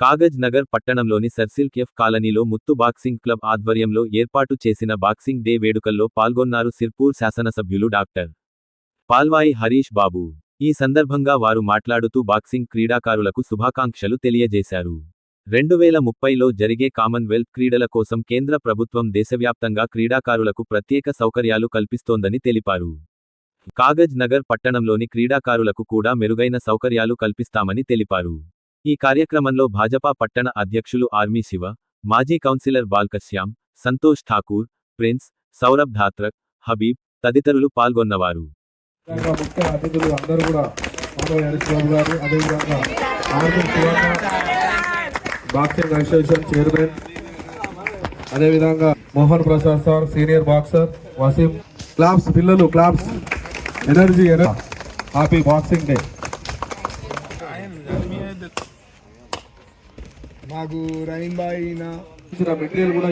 కాగజ్ నగర్ పట్టణంలోని సర్సిల్ కెఫ్ కాలనీలో Muthu boxing club ఆధ్వర్యంలో ఏర్పాటు చేసిన బాక్సింగ్ డే వేడుకల్లో పాల్గొన్నారు సిర్పూర్ శాసనసభ్యులు డాక్టర్ పాల్వాయి హరీష్ బాబు. ఈ సందర్భంగా వారు మాట్లాడుతూ బాక్సింగ్ క్రీడాకారులకు శుభాకాంక్షలు తెలియజేశారు. రెండు వేల ముప్పైలో జరిగే కామన్వెల్త్ క్రీడల కోసం కేంద్ర ప్రభుత్వం దేశవ్యాప్తంగా క్రీడాకారులకు ప్రత్యేక సౌకర్యాలు కల్పిస్తోందని తెలిపారు. కాగజ్ నగర్ పట్టణంలోని క్రీడాకారులకు కూడా మెరుగైన సౌకర్యాలు కల్పిస్తామని తెలిపారు. ఈ కార్యక్రమంలో భాజపా పట్టణ అధ్యక్షులు ఆర్మీ శివ మాజీ కౌన్సిలర్ బాల్కశ్యామ్ సంతోష్ ఠాకూర్ ప్రిన్స్ సౌరభ్ ధాత్రక్ హబీబ్ తదితరులు పాల్గొన్నవారు. కూడా అదేవిధంగా Mohan Prasad sir senior boxer Wasim claps పిల్లలు claps energy energy happy boxing day. మాకు రహీం బాయ్ ఈయన. మెటీరియల్ కూడా